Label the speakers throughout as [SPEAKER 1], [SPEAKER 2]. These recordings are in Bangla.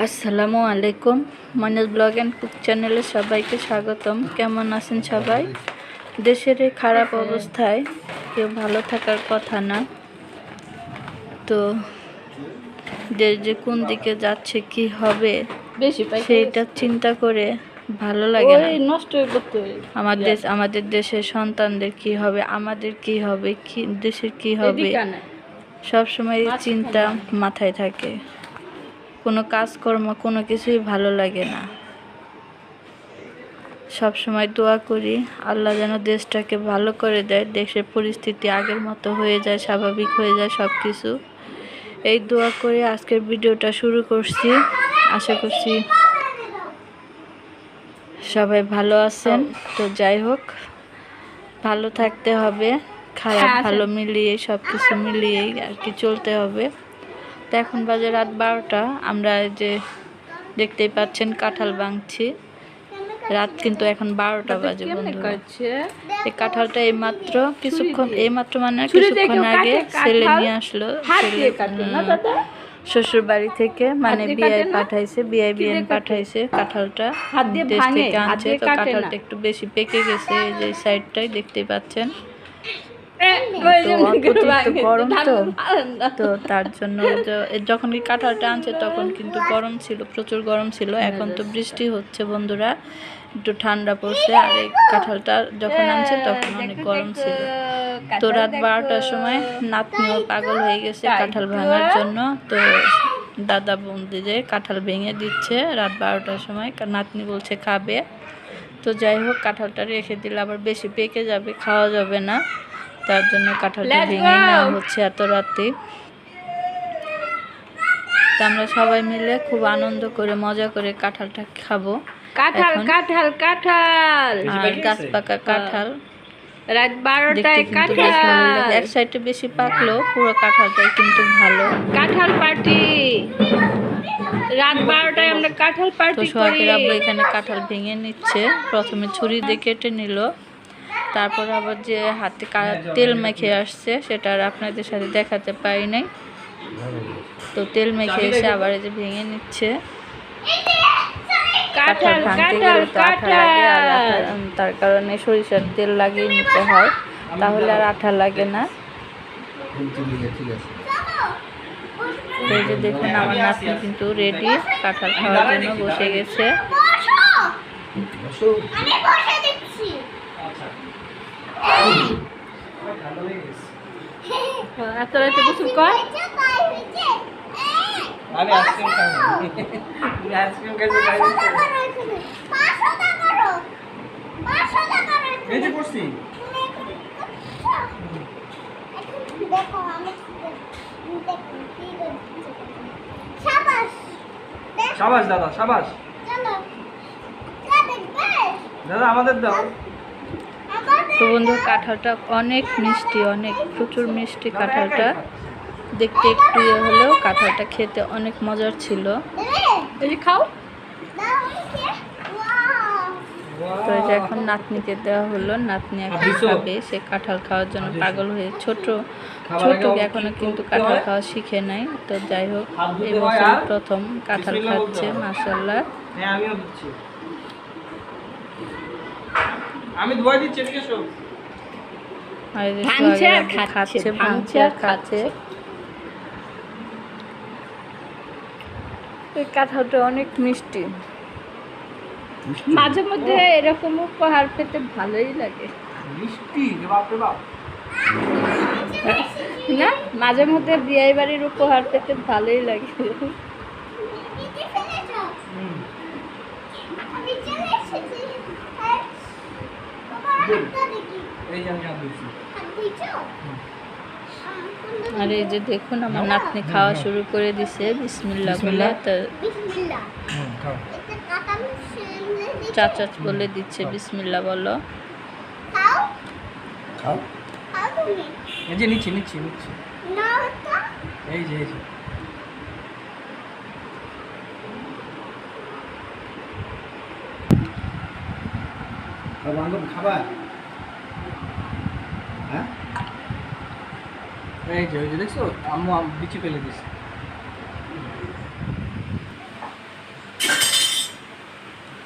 [SPEAKER 1] আসসালামু আলাইকুম। মনোজ ব্লগ অ্যান্ড কুক চ্যানেলে সবাইকে স্বাগতম। কেমন আছেন সবাই? দেশের এই খারাপ অবস্থায় কেউ ভালো থাকার কথা না। তো দেশ যে কোন দিকে যাচ্ছে কি হবে
[SPEAKER 2] বেশি
[SPEAKER 1] সেইটা চিন্তা করে ভালো লাগে না।
[SPEAKER 2] নষ্ট করতে
[SPEAKER 1] আমাদের দেশ আমাদের দেশের সন্তানদের কি হবে আমাদের কি হবে কি দেশের কি হবে সব সময় চিন্তা মাথায় থাকে। কোনো কাজকর্ম কোনো কিছুই ভালো লাগে না। সব সময় দোয়া করি আল্লাহ যেন দেশটাকে ভালো করে দেয় দেশের পরিস্থিতি আগের মতো হয়ে যায় স্বাভাবিক হয়ে যায় সব কিছু এই দোয়া করে আজকের ভিডিওটা শুরু করছি। আশা করছি সবাই ভালো আছেন। তো যাই হোক ভালো থাকতে হবে খারাপ
[SPEAKER 2] হ্যাঁ,
[SPEAKER 1] ভালো মিলিয়ে সব কিছু মিলিয়েই আর কি চলতে হবে। তো এখন বাজে রাত বারোটা। আমরা এই যে দেখতেই পাচ্ছেন কাঁঠাল ভাঙছি। রাত কিন্তু এখন বারোটা বাজে এই কাঁঠালটা এইমাত্র কিছুক্ষণ এইমাত্র মানে কিছুক্ষণ আগে ছেলে নিয়ে আসলো। শ্বশুর বাড়ি থেকে মানে
[SPEAKER 2] দিয়ে
[SPEAKER 1] বিয়ে পাঠাইছে বিয়ে
[SPEAKER 2] কি
[SPEAKER 1] বিয়ে পাঠাইছে কাঁঠালটা। দেশ থেকে আনছে তো কাঁঠালটা একটু বেশি পেকে গেছে এই যে সাইডটাই দেখতেই পাচ্ছেন
[SPEAKER 2] এ, ওই
[SPEAKER 1] তো
[SPEAKER 2] জন্য
[SPEAKER 1] অতিরিক্ত
[SPEAKER 2] ভাঙে,
[SPEAKER 1] গরম তো। তো তার জন্য যখন এই কাঁঠালটা আনছে তখন কিন্তু গরম ছিল প্রচুর গরম ছিল। এখন তো বৃষ্টি হচ্ছে বন্ধুরা একটু ঠান্ডা পড়ছে আর এই কাঁঠালটা যখন আনছে তখন অনেক গরম ছিল। তো রাত বারোটার সময় নাতনিও পাগল হয়ে গেছে কাঁঠাল ভাঙার জন্য। তো দাদা বন্দি যে কাঁঠাল ভেঙে দিচ্ছে রাত বারোটার সময় নাতনি বলছে খাবে। তো যাই হোক কাঁঠালটা রেখে দিলে আবার বেশি পেকে যাবে খাওয়া যাবে না। তার জন্য কাঁঠালটা ভেঙে নেওয়া হচ্ছে এত রাতে। তো আমরা সবাই মিলে খুব আনন্দ করে মজা করে কাঁঠালটা খাব।
[SPEAKER 2] কাঁঠাল কাঁঠাল কাঁঠাল!
[SPEAKER 1] আর গাছ পাকা কাঁঠাল।
[SPEAKER 2] রাত বারোটায় কাঁঠাল!
[SPEAKER 1] এক সাইডে বেশি পাকলেও পুরো কাঁঠালটাই কিন্তু ভালো।
[SPEAKER 2] কাঁঠাল পার্টি রাত বারোটায় আমরা কাঁঠাল পার্টি করি।
[SPEAKER 1] সোহাগের আব্বু এখানে কাঁঠাল ভেঙে নিচ্ছে। প্রথমে ছুরি দিয়ে কেটে নিল। তারপর আবার যে হাতে কা- তেল মেখে আসছে সেটা আর আপনাদের সাথে দেখাতে পারি নাই। তো তেল মেখে এসে আবার এই যে ভেঙে নিচ্ছে। তার কারণে সরিষার তেল লাগিয়ে নিতে হয়। তাহলে আর আঠা লাগে না। এই যে দেখুন আমার নাতনি কিন্তু রেডি কাঁঠাল খাওয়ার জন্য বসে গেছে।
[SPEAKER 2] এত রাতে গোসল কর।
[SPEAKER 3] আমি আইসক্রিম খাব। তুমি আইসক্রিম খাইছো তাই বেঁচে পড়ছি
[SPEAKER 4] দেখো আমি সাবাস
[SPEAKER 3] দাদা সাবাস। দাদা আমাদের দাও।
[SPEAKER 1] তো বন্ধু কাঁঠালটা অনেক মিষ্টি অনেক প্রচুর মিষ্টি কাঁঠালটা। দেখতে একটু ইয়ে হলেও কাঁঠালটা খেতে অনেক মজার ছিল।
[SPEAKER 2] এই যে খাও।
[SPEAKER 1] তো যে এখন নাতনিকে দেওয়া হলো। নাতনি এখন খাবে। সে কাঁঠাল খাওয়ার জন্য পাগল হয়ে ছোট ছোট
[SPEAKER 3] এখনও
[SPEAKER 1] কিন্তু কাঁঠাল খাওয়া শিখে নাই। তো যাই হোক এই বছর প্রথম কাঁঠাল খাচ্ছে। মাসাল্লাহ
[SPEAKER 3] হ্যাঁ আমি ধোয়া দিচ্ছি এদিকে এসো।
[SPEAKER 1] আর এই যে
[SPEAKER 2] ভাঙছে আর খাচ্ছে,
[SPEAKER 1] খাচ্ছে
[SPEAKER 2] ভাঙছে
[SPEAKER 1] ভাঙছে
[SPEAKER 2] আর
[SPEAKER 1] আর খাচ্ছে। এই কাঁঠালটা অনেক মিষ্টি।
[SPEAKER 2] মাঝে মধ্যে এরকম উপহার পেতে ভালোই লাগে।
[SPEAKER 3] মিষ্টি? বাপ।
[SPEAKER 2] না মাঝে মধ্যে বিয়ে বাড়ির উপহার পেতে ভালোই লাগে
[SPEAKER 4] কি ফেলেছো
[SPEAKER 3] হুম।
[SPEAKER 4] আমি চলে এসেছি আর বাবা হাতটা দেখি
[SPEAKER 3] এই যে আমি হাত দিচ্ছি
[SPEAKER 4] হাত দিছো
[SPEAKER 1] আর এই যে দেখুন আমার নাতনি খাওয়া শুরু করে দিছে। বিসমিল্লা বলে
[SPEAKER 3] বিসমিল্লাহ।
[SPEAKER 1] তো
[SPEAKER 4] বিসমিল্লাহ।
[SPEAKER 3] হুম খাও।
[SPEAKER 4] এটা কাটা মিশিয়ে দিচ্ছি
[SPEAKER 1] চাচা বলে দিচ্ছে বিসমিল্লা বলো।
[SPEAKER 4] খাও।
[SPEAKER 3] খাও।
[SPEAKER 4] খাও তুমি।
[SPEAKER 3] এই যে নিচ্ছি নিচ্ছি নিচ্ছি।
[SPEAKER 4] না তো।
[SPEAKER 3] এই যে এই যে। খাবার হ্যাঁ এই যে ওই যে দেখছ আম্মু বিচি ফেলে দিছে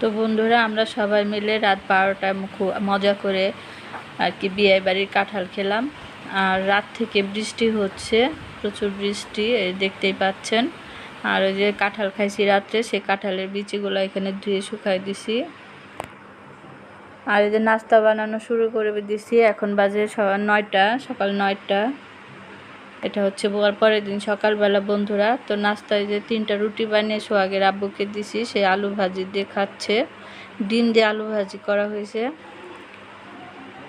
[SPEAKER 1] তো বন্ধুরা আমরা সবাই মিলে রাত বারোটায় খুব মজা করে আর কি বিয়ে বাড়ির কাঁঠাল খেলাম। আর রাত থেকে বৃষ্টি হচ্ছে প্রচুর বৃষ্টি এই দেখতেই পাচ্ছেন। আর ওই যে কাঁঠাল খাইছি রাত্রে সেই কাঁঠালের বিচিগুলো এখানে ধুয়ে শুকাই দিছি। আর এই যে নাস্তা বানানো শুরু করে দিছি, এখন বাজে নয়টা, সকাল নয়টা। এটা হচ্ছে বোয়ার পরের দিন সকালবেলা, বন্ধুরা। তো নাস্তায় যে তিনটা রুটি বানিয়ে সোহাগের আব্বুকে দিছি, সে আলু ভাজি দিয়ে খাচ্ছে। ডিম দিয়ে আলু ভাজি করা হয়েছে।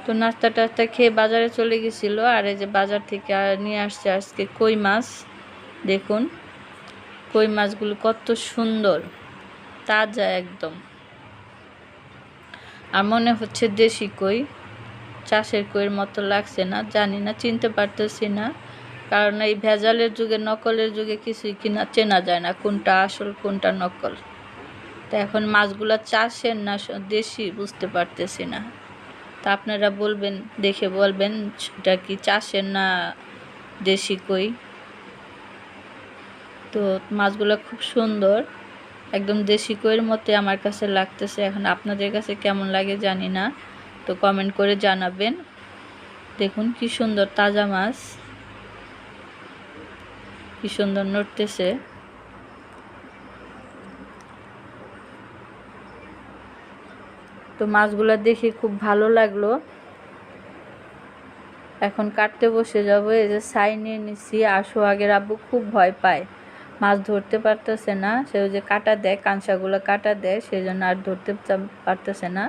[SPEAKER 1] তো নাস্তা টাস্তা খেয়ে বাজারে চলে গেছিল, আর এই যে বাজার থেকে নিয়ে আসছে আজকে কই মাছ। দেখুন, কই মাছগুলো কত সুন্দর, তাজা একদম। আর মনে হচ্ছে দেশি কই। চাষের কইয়ের মতো লাগছে না, জানি না, চিনতে পারতেছি না। কারণ এই ভেজালের যুগে, নকলের যুগে কিছুই কিনা, চেনা যায় না কোনটা আসল, কোনটা নকল। তা এখন মাছগুলো চাষের না দেশি বুঝতে পারতেছি না। তা আপনারা বলবেন, দেখে বলবেন এটা কি চাষের না দেশি কই? তো মাছগুলো খুব সুন্দর। একদম দেশি কইয়ের মতো আমার কাছে লাগতেছে। এখন আপনাদের কাছে কেমন লাগে জানি না, তো কমেন্ট করে জানাবেন। দেখুন কি সুন্দর তাজা মাছ, কি সুন্দর নড়তেছে। তো মাছগুলো দেখে খুব ভালো লাগল। এখন কাটতে বসে যাব, এই যে ছাই নিয়ে নিচ্ছি আসো আগের আব্বু খুব ভয় পায়। মাছ ধরতে পারতেছে না। সে যে কাটা দেয়, কাঁসাগুলো কাটা দেয়, সেই জন্য আর ধরতে পারতেছে না।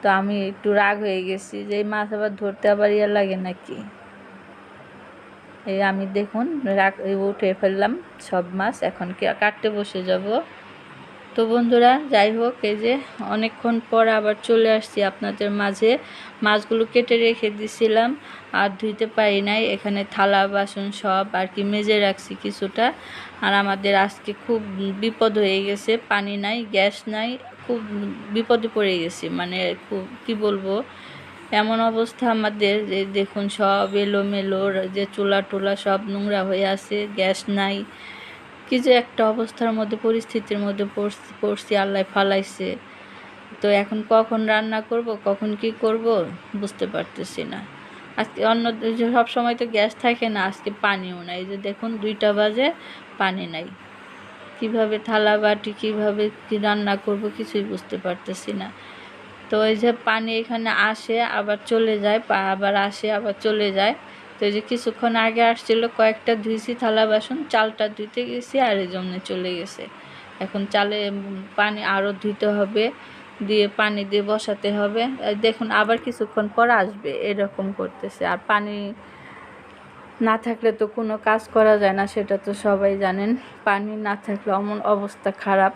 [SPEAKER 1] তো আমি একটু রাগ হয়ে গেছি যে এই মাছ আবার ধরতে আবার ইয়ে লাগে নাকি? এই আমি দেখুন, রাগ উঠে ফেললাম সব মাছ, এখন কি কাটতে বসে যাব? তো বন্ধুরা, যাই হোক, এই যে অনেকক্ষণ পর আবার চলে আসছি আপনাদের মাঝে। মাছগুলো কেটে রেখে দিছিলাম, আর ধুইতে পারি নাই। এখানে থালা, বাসন সব আর কি মেজে রাখছি কিছুটা। আর আমাদের আজকে খুব বিপদ হয়ে গেছে, পানি নাই, গ্যাস নাই, খুব বিপদে পড়ে গেছি। মানে খুব, কি বলব, এমন অবস্থা আমাদের যে দেখুন সব এলোমেলো, যে চুলা টোলা সব নোংরা হয়ে আছে, গ্যাস নাই। কি যে একটা অবস্থার মধ্যে, পরিস্থিতির মধ্যে পড়ছি পড়ছি, আল্লাহ ফালাইছে। তো এখন কখন রান্না করব, কখন কি করব, বুঝতে পারতেছি না। আজকে অন্য সব সময় তো গ্যাস থাকে না, আজকে পানিও নাই। যে দেখুন, দুইটা বাজে, পানি নাই। কীভাবে থালা বাটি, কীভাবে কি রান্না করব কিছুই বুঝতে পারতেছি না। তো এই যে পানি এখানে আসে, আবার চলে যায় আবার আসে, আবার চলে যায়। তো এই যে কিছুক্ষণ আগে আসছিল কয়েকটা ধুইছি, থালা, বাসন, চালটা ধুইতে গেছি আর এই জন্য চলে গেছে। এখন চালে পানি আরও ধুইতে হবে, দিয়ে পানি দিয়ে বসাতে হবে। দেখুন, আবার কিছুক্ষণ পর আসবে, এরকম করতেছে। আর পানি না থাকলে তো কোনো কাজ করা যায় না, সেটা তো সবাই জানেন। পানি না থাকলে অমন অবস্থা খারাপ।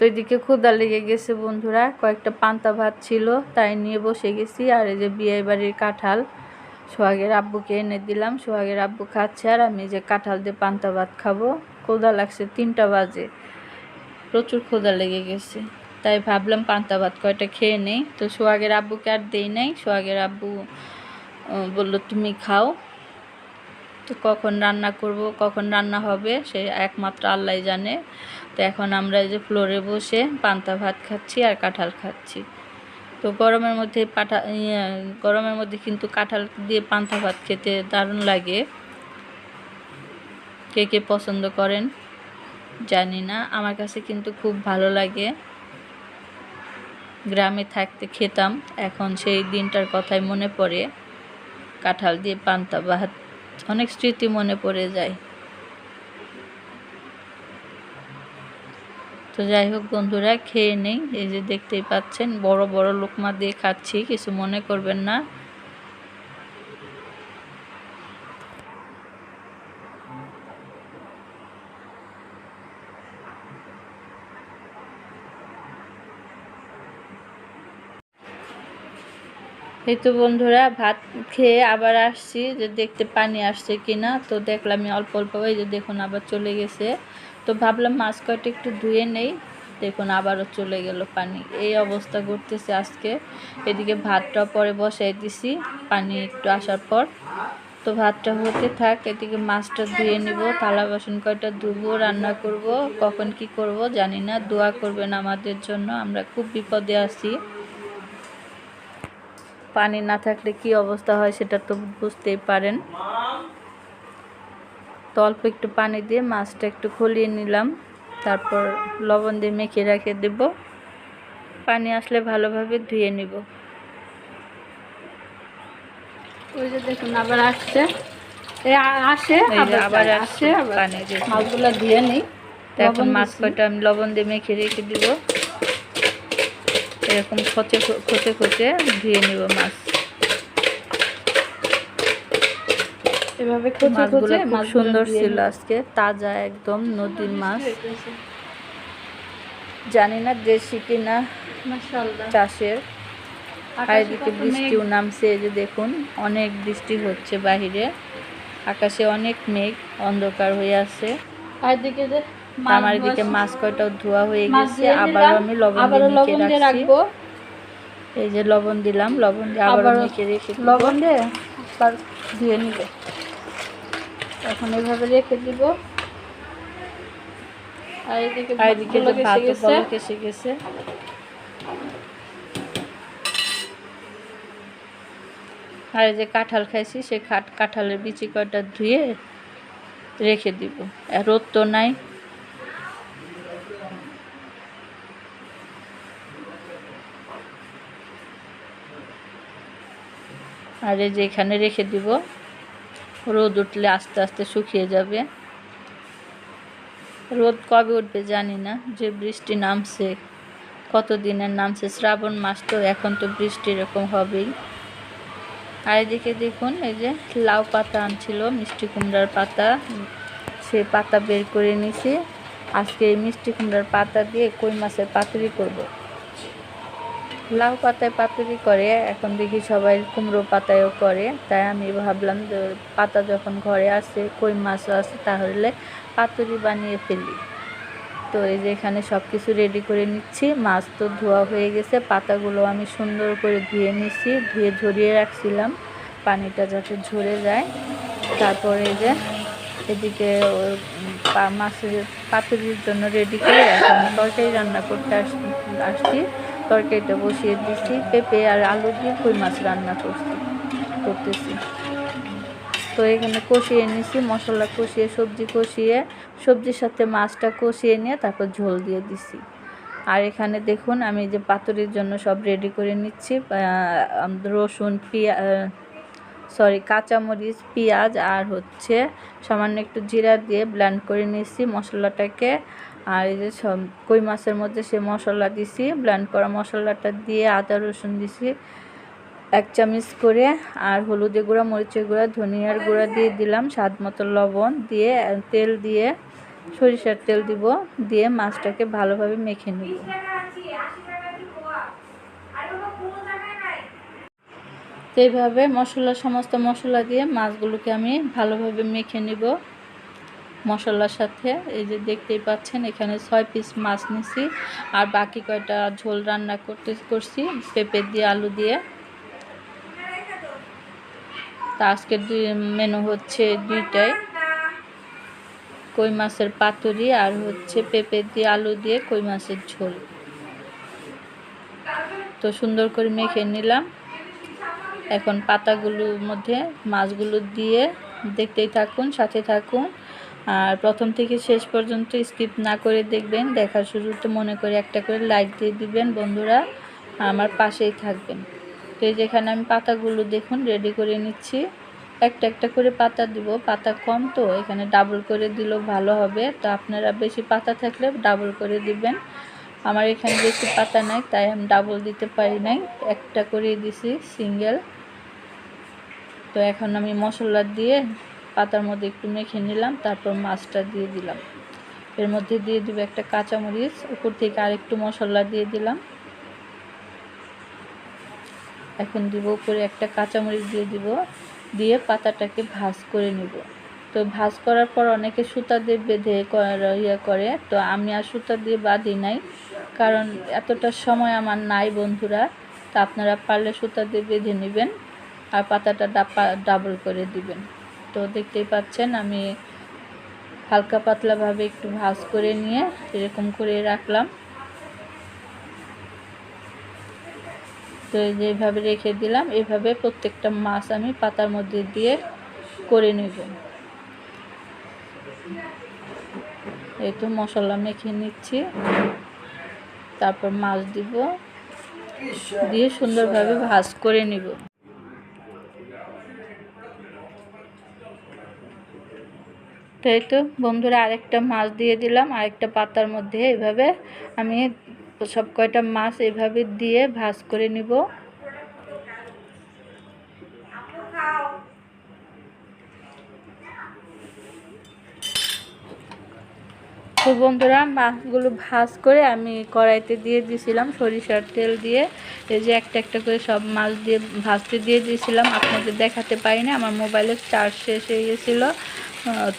[SPEAKER 1] তো এদিকে ক্ষুদা লেগে গেছে বন্ধুরা। কয়েকটা পান্তা ভাত ছিল, তাই নিয়ে বসে গেছি। আর এই যে বিয়ে বাড়ির কাঁঠাল, সোহাগের আব্বুকে এনে দিলাম। সোহাগের আব্বু খাচ্ছে আর আমি যে কাঁঠাল দিয়ে পান্তা ভাত খাব। ক্ষুদা লাগছে তিনটা বাজে, প্রচুর ক্ষুদা লেগে গেছে। তাই ভাবলাম পান্তা ভাত কয়টা খেয়ে নেই। তো সোহাগের আব্বুকে আর দেই নাই। সোহাগের আব্বু বলল, তুমি খাও। তো কখন রান্না করব, কখন রান্না হবে, সে একমাত্র আল্লাহ জানে। তো এখন আমরা যে ফ্লোরে বসে পান্তা ভাত খাচ্ছি আর কাঁঠাল খাচ্ছি। তো গরমের মধ্যে পাঠা ইয়ে, গরমের মধ্যে কিন্তু কাঁঠাল দিয়ে পান্তা ভাত খেতে দারুণ লাগে। কে কে পছন্দ করেন? জানি না আমার কাছে কিন্তু খুব ভালো লাগে। গ্রামে থাকতে খেতাম এখন সেই দিনটার কথাই মনে পড়ে। কাঁঠাল দিয়ে পান্তা ভাত অনেক স্মৃতি মনে পড়ে যায়। তো যাই হোক বন্ধুরা, খেয়ে নেই। এই যে দেখতেই পাচ্ছেন, বড় বড় লোকমা দিয়ে খাচ্ছি, কিছু মনে করবেন না। এই তো বন্ধুরা, ভাত খেয়ে আবার আসছি, যে দেখতে পানি আসছে কিনা, তো দেখলাম অল্প অল্প, এই যে দেখুন আবার চলে গেছে। তো ভাবলাম মাছ কয়টা একটু ধুয়ে নেই। দেখুন, আবারও চলে গেল পানি। এই অবস্থা ঘটতেছে আজকে। এদিকে ভাতটা পরে বসাই দিছি, পানি একটু আসার পর। তো ভাতটা হতে থাক, এদিকে মাছটা ধুয়ে নিব, থালা বাসন কয়টা ধুবো, রান্না করব, কখন কি করব জানি না। দোয়া করবেন আমাদের জন্য, আমরা খুব বিপদে আছি। পানি না থাকলে কি অবস্থা হয় সেটা তো বুঝতেই পারেন। তো অল্প একটু পানি দিয়ে মাছটা একটু খুলিয়ে নিলাম। তারপর লবণ দিয়ে মেখে রেখে দেব। পানি আসলে ভালোভাবে ধুয়ে নিব।
[SPEAKER 2] ওই যে দেখুন আবার আসছে। আসে
[SPEAKER 1] আবার
[SPEAKER 2] আবার
[SPEAKER 1] পানি
[SPEAKER 2] মাছগুলো ধুয়ে নিই।
[SPEAKER 1] এখন মাছ কয়টা আমি লবণ দিয়ে মেখে রেখে দিব। এরকম খচে খচে খচে ধুয়ে নিব মাছ।
[SPEAKER 2] এভাবে
[SPEAKER 1] মাছগুলো খুব সুন্দর ছিল আজকে তাজা একদম নদীর মাছ। জানি না দেশি কিনা চাষের। আর এদিকে বৃষ্টিও নামছে এই যে দেখুন অনেক বৃষ্টি হচ্ছে বাহিরে। আকাশে অনেক মেঘ অন্ধকার হয়ে আছে।
[SPEAKER 2] আর এদিকে যে
[SPEAKER 1] আমার এদিকে
[SPEAKER 2] ধোয়া-
[SPEAKER 1] মাছ কয়টাও ধোয়া হয়ে গেছে
[SPEAKER 2] ধুয়ে
[SPEAKER 1] আবারও আমি লবণ দিয়ে
[SPEAKER 2] লবণ রাখব।
[SPEAKER 1] এই যে লবণ দিলাম লবণ দিয়ে মেখে রেখে
[SPEAKER 2] লবণ দিয়ে আবার ধুয়ে নিব এখন এভাবে রেখে দিব। আর এদিকে
[SPEAKER 1] যে
[SPEAKER 2] ভাতগুলো এসে গেছে।
[SPEAKER 1] বলক এসে গেছে। আর যে কাঁঠাল খাইছি সে খাট কাঁঠালের বিচি কয়টা ধুয়ে রেখে দিব। রোদ তো নাই। আর এই যে এখানে রেখে দিব। রোদ উঠলে আস্তে আস্তে শুকিয়ে যাবে। রোদ কবে উঠবে জানি না, যে বৃষ্টি নামছে কত দিনের নামছে, শ্রাবণ মাস তো এখন তো বৃষ্টি এরকম হবেই। আর এদিকে দেখুন, এই যে লাউ পাতা আনছিল, মিষ্টি কুমড়ার পাতা, সে পাতা বের করে নিছি। আজকে এই মিষ্টি কুমড়ার পাতা দিয়ে কই মাছের পাতুরি করব? লাউ পাতায় পাতুরি করে, এখন দেখি সবাই কুমড়ো পাতায়ও করে। তাই আমি ভাবলাম যে পাতা যখন ঘরে আছে, কই মাছও আছে, তাহলে পাতুরি বানিয়ে ফেলি। তো এই যে এখানে সব কিছু রেডি করে নিচ্ছি। মাছ তো ধোয়া হয়ে গেছে, পাতাগুলো আমি সুন্দর করে ধুয়ে নিচ্ছি ধুয়ে ঝরিয়ে রাখছিলাম। পানিটা যাতে ঝরে যায়। তারপরে যে এদিকে মাছের পাতুরির জন্য রেডি করে এখন তরকারি রান্না করতে আস, আসছি। তরকারিটা বসিয়ে দিচ্ছি পেঁপে আর আলু দিয়ে কই মাছ রান্না করছি, করতেছি। তো এখানে কষিয়ে নিছি, মশলা কষিয়ে, সবজি কষিয়ে, সবজির সাথে মাছটা কষিয়ে নিয়ে তারপর ঝোল দিয়ে দিছি। আর এখানে দেখুন, আমি যে পাতুরির জন্য সব রেডি করে নিচ্ছি রসুন, পিঁয়া সরি কাঁচামরিচ, পেঁয়াজ আর হচ্ছে সামান্য একটু জিরা দিয়ে ব্ল্যান্ড করে নিয়েছি মশলাটাকে। আর এই যে কই মাছের মধ্যে সে মশলা দিছি ব্লেন্ড করা মশলাটা দিয়ে আদা, রসুন দিছি, এক চামচ করে, আর হলুদের গুঁড়া, মরিচের গুঁড়া, ধনিয়ার গুঁড়া দিয়ে দিলাম, স্বাদ মতো লবণ দিয়ে তেল দিয়ে, সরিষার তেল দিব, দিয়ে মাছটাকে ভালোভাবে মেখে নেব। তো এইভাবে মশলা, সমস্ত মশলা দিয়ে মাছগুলোকে আমি ভালোভাবে মেখে নিব। মশলার সাথে, এই যে দেখতেই পাচ্ছেন, এখানে ছয় পিস মাছ নিছি। আর বাকি কয়টা ঝোল রান্না করতে, করছি, পেঁপে দিয়ে, আলু দিয়ে। তা আজকের দুই মেনু হচ্ছে দুইটাই। কই মাছের পাতুরি আর হচ্ছে পেঁপে দিয়ে, আলু দিয়ে কই মাছের ঝোল। তো সুন্দর করে মেখে নিলাম। এখন পাতাগুলোর মধ্যে মাছগুলো দিয়ে দেখতেই থাকুন, সাথে থাকুন। আর প্রথম থেকে শেষ পর্যন্ত স্কিপ না করে দেখবেন, দেখার শুরুতে মনে করে একটা করে লাইক দিয়ে দিবেন বন্ধুরা, আমার পাশেই থাকবেন। তো এই যেখানে আমি পাতাগুলো দেখুন রেডি করে নিচ্ছি। একটা একটা করে পাতা দিব, পাতা কম তো, এখানে ডাবল করে দিলেও ভালো হবে। তো আপনারা বেশি পাতা থাকলে ডাবল করে দিবেন। আমার এখানে বেশি পাতা নাই, তাই আমি ডাবল দিতে পারি নাই। একটা করে দিছি সিঙ্গেল তো এখন আমি মশলা দিয়ে পাতার মধ্যে একটু মেখে নিলাম, তারপর মাছটা দিয়ে দিলাম। এর মধ্যে দিয়ে দিব একটা কাঁচামরিচ, উপর থেকে আরেকটু মশলা দিয়ে দিলাম। এখন দিব উপরে একটা কাঁচামরিচ দিয়ে দিব, দিয়ে পাতাটাকে ভাজ করে নিব। তো ভাজ করার পর অনেকে সুতা দিয়ে বেঁধে ইয়ে করে, তো আমি আর সুতা দিয়ে বাঁধি নাই। কারণ এতটা সময় আমার নাই বন্ধুরা, তা আপনারা পারলে সুতা দিয়ে বেঁধে নেবেন আর পাতাটা ডাবল করে দিবেন। তো দেখতেই পাচ্ছেন, আমি হালকা পাতলাভাবে একটু ভাজ করে নিয়ে এরকম করে রাখলাম। তো এই যে এইভাবে রেখে দিলাম এইভাবে প্রত্যেকটা মাছ আমি পাতার মধ্যে দিয়ে করে নেব। এই তো মশলা মেখে নিচ্ছি। তারপর মাছ দিব, দিয়ে সুন্দরভাবে ভাজ করে নিব। তো এই তো বন্ধুরা, আরেকটা মাছ দিয়ে দিলাম। আরেকটা পাতার মধ্যে এইভাবে আমি সব কয়টা মাছ এভাবে দিয়ে ভাজ করে নিব। তো বন্ধুরা, মাছগুলো ভাজ করে আমি কড়াইতে দিয়ে দিয়েছিলাম সরিষার তেল দিয়ে। এই যে একটা একটা করে সব মাছ দিয়ে ভাজতে দিয়ে দিয়েছিলাম। আপনাদের দেখাতে পারি না আমার মোবাইলের চার্জ শেষ হয়ে গেছিল।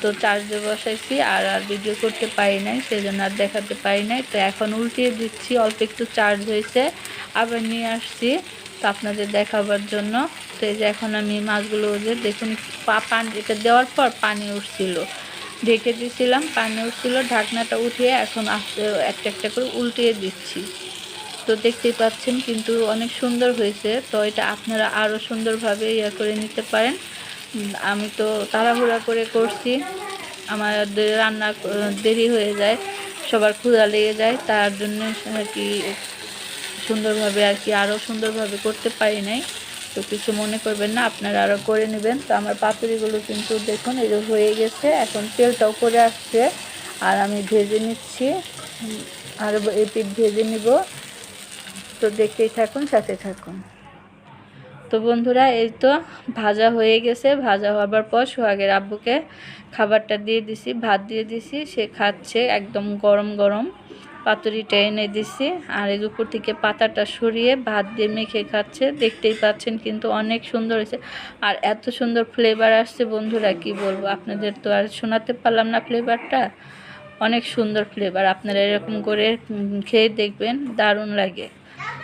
[SPEAKER 1] তো চার্জে বসাইছি আর আর ভিডিও করতে পারি নাই, সেজন্য আর দেখাতে পারি নাই। তো এখন উল্টিয়ে দিচ্ছি, অল্প একটু চার্জ হয়েছে, আবার নিয়ে আসছি তো আপনাদের দেখাবার জন্য। তো এই যে এখন আমি মাছগুলো যে দেখুন পানি, এটা দেওয়ার পর পানি উঠছিল। ঢেকে দিয়েছিলাম পানি উঠছিল, ঢাকনাটা উঠিয়ে এখন আস্তে একটা একটা করে উল্টিয়ে দিচ্ছি। তো দেখতেই পাচ্ছেন কিন্তু অনেক সুন্দর হয়েছে, তো এটা আপনারা আরও সুন্দরভাবে ইয়ে করে নিতে পারেন। আমি তো তাড়াহুড়া করে করছি। আমার রান্না দেরি হয়ে যায়, সবার ক্ষুধা লেগে যায়, তার জন্য আর কি সুন্দরভাবে আর কি আরও সুন্দরভাবে করতে পারি নাই। তো কিছু মনে করবেন না, আপনারা আরও করে নেবেন। তো আমার পাতুরিগুলো কিন্তু দেখুন, এই হয়ে গেছে, এখন তেলটাও করে আসছে। আর আমি ভেজে নিচ্ছি আর এই পিঠ ভেজে নিব। তো দেখতেই থাকুন, সাথে থাকুন। তো বন্ধুরা, এই তো ভাজা হয়ে গেছে। ভাজা হবার পর সোহাগের আব্বুকে খাবারটা দিয়ে দিছি, ভাত দিয়ে দিছি। সে খাচ্ছে একদম গরম গরম। পাতুরিটা এনে দিছি আর এর উপর থেকে পাতাটা সরিয়ে ভাত দিয়ে মেখে খাচ্ছে। দেখতেই পাচ্ছেন কিন্তু অনেক সুন্দর হয়েছে। আর এত সুন্দর ফ্লেভার আসছে বন্ধুরা, কি বলব? আপনাদের তো আর শোনাতে পারলাম না ফ্লেভারটা অনেক সুন্দর ফ্লেভার আপনারা এরকম করে খেয়ে দেখবেন, দারুণ লাগে।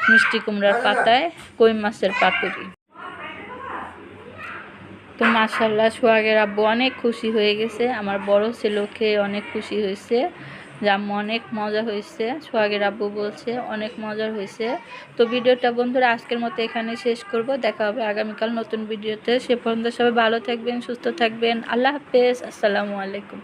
[SPEAKER 1] মিষ্টি কুমড়ার পাতায় কই মাছের পাতুরি? তো মাসাল্লাহ সোহাগের আব্বু অনেক খুশি হয়ে গেছে। আমার বড় ছেলেকে অনেক খুশি হয়েছে। যা অনেক মজা হয়েছে। সোহাগের আব্বু বলছে, অনেক মজার হয়েছে। তো ভিডিওটা বন্ধুরা আজকের মতো এখানে শেষ করব। দেখা হবে আগামীকাল নতুন ভিডিওতে। সে পর্যন্ত সবাই ভালো থাকবেন, সুস্থ থাকবেন। আল্লাহ হাফেজ। আসসালামু আলাইকুম।